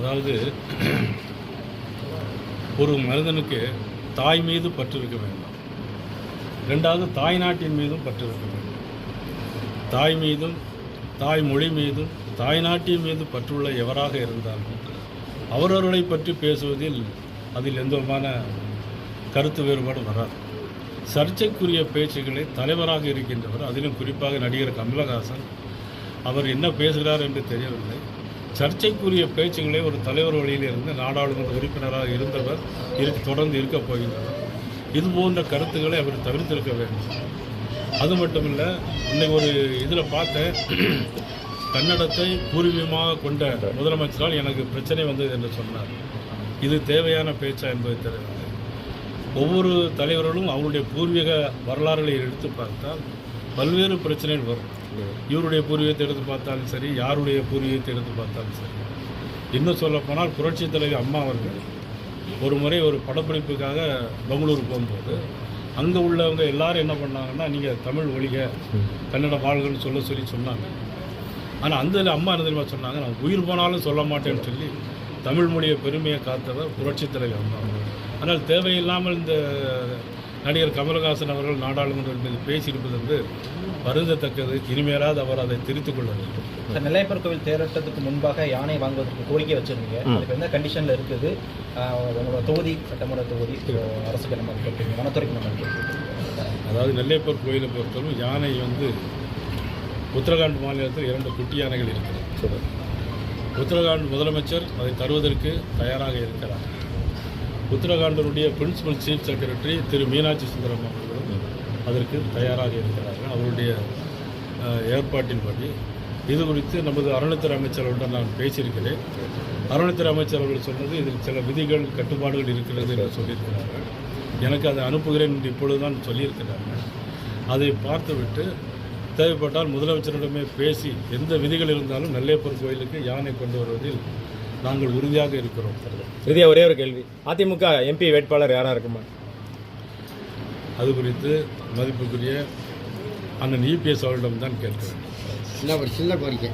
அதாவது ஒரு மனிதனுக்கு தாய் மீது பற்று இருக்க வேண்டும். ரெண்டாவது தாய் நாட்டின் மீதும் பற்று இருக்க வேண்டும். தாய் மீதும் தாய் மொழி மீதும் தாய் நாட்டின் மீது பற்றுள்ள எவராக இருந்தாலும் அவரவர்களை பற்றி பேசுவதில் அதில் எந்த விதமான கருத்து வேறுபாடு வராது. சர்ச்சைக்குரிய பேச்சுகளை தலைவராக இருக்கின்றவர் அதிலும் குறிப்பாக நடிகர் கமலஹாசன் அவர் என்ன பேசுகிறார் என்று தெரியவில்லை. சர்ச்சைக்குரிய பேச்சுகளை ஒரு தலைவர் வழியில் இருந்து நாடாளுமன்ற உறுப்பினராக இருந்தவர் இரு தொடர்ந்து இருக்கப் போகின்றனர் இது போன்ற கருத்துக்களை அவர் தவிர்த்திருக்க வேண்டும். அது மட்டும் இல்லை இன்னைக்கு ஒரு இதில் பார்த்தேன் கன்னடத்தை பூர்வீகமாக கொண்ட முதலமைச்சரால் எனக்கு பிரச்சனை வந்தது என்று சொன்னார். இது தேவையான பேச்சா என்பது தெரியவில்லை. ஒவ்வொரு தலைவர்களும் அவருடைய பூர்வீக வரலாறுகளை எடுத்து பார்த்தால் பல்வேறு பிரச்சனைகள் வரும். இவருடைய பூர்வீகத்தை எடுத்து பார்த்தாலும் சரி யாருடைய பூர்வீகத்தை எடுத்து பார்த்தாலும் சரி. இன்னும் சொல்லப்போனால் புரட்சி தலைவி அம்மா அவர்கள் ஒரு முறை ஒரு படப்பிடிப்புக்காக பெங்களூர் போகும்போது அங்கே உள்ளவங்க எல்லாரும் என்ன பண்ணாங்கன்னா நீங்கள் தமிழ் ஒழிக கன்னட வாழ்கன்னு சொல்ல சொல்லி சொன்னாங்க. ஆனால் அந்த அம்மா என்ன தெரியுமா சொன்னாங்க? நான் உயிர் போனாலும் சொல்ல மாட்டேன்னு சொல்லி தமிழ் மொழியை பெருமையை காத்தவர் புரட்சித் தலைவர் அம்மா ஆனால் தேவையில்லாமல் இந்த நடிகர் கமலஹாசன் அவர்கள் நாடாளுமன்றம் மீது பேசியிருப்பது வந்து வருந்தத்தக்கது. இனிமேலாவது அவர் அதை திருத்திக் கொள்ள வேண்டும். நெல்லையப்பர் கோவில் தேரோட்டத்துக்கு முன்பாக யானை வாங்குவதற்கு கோரிக்கை வச்சிருந்தீங்க. அதுக்கு எந்த கண்டிஷனில் இருக்குது? உங்களோட தொகுதி சட்டமன்ற தொகுதி அரசுக்கு நம்ம வனத்துறைக்கு நம்ம அதாவது நெல்லையப்பர் கோயிலை பொறுத்தவரை யானை வந்து உத்தரகாண்ட் மாநிலத்தில் இரண்டு குட்டி யானைகள் இருக்கிறது. உத்தரகாண்ட் முதலமைச்சர் அதை தருவதற்கு தயாராக இருக்கிறார். உத்தரகாண்டனுடைய principal chief secretary Thiru Meenakshi Sundaram அவர்களும் அதற்கு தயாராக இருக்கிறார்கள். அவருடைய ஏற்பாட்டின்படி. இது குறித்து நமது அறநிலைத்துறை அமைச்சர்களுடன் நான் பேசியிருக்கிறேன். அறநிலைத்துறை அமைச்சர் அவர்கள் சொன்னது இதில் சில விதிகள் கட்டுப்பாடுகள் இருக்கிறது என்று சொல்லியிருக்கிறார்கள். எனக்கு அதை அனுப்புகிறேன் என்று இப்பொழுதுதான் சொல்லியிருக்கிறார்கள். அதை பார்த்துவிட்டு தேவைப்பட்டால் முதலமைச்சரிடமே பேசி எந்த விதிகள் இருந்தாலும் நெல்லையப்பர் கோயிலுக்கு யானை கொண்டு வருவதில் நாங்கள் உறுதியாக இருக்கிறோம் இறுதியா ஒரே ஒரு கேள்வி. அதிமுக எம்பி வேட்பாளர் யாரா இருக்குமா? அது குறித்து மதிப்புக்குரிய அண்ணன் இபிஎஸ் அவர்களிடம் தான் கேட்கிறேன். சின்ன ஒரு சின்ன கோரிக்கை.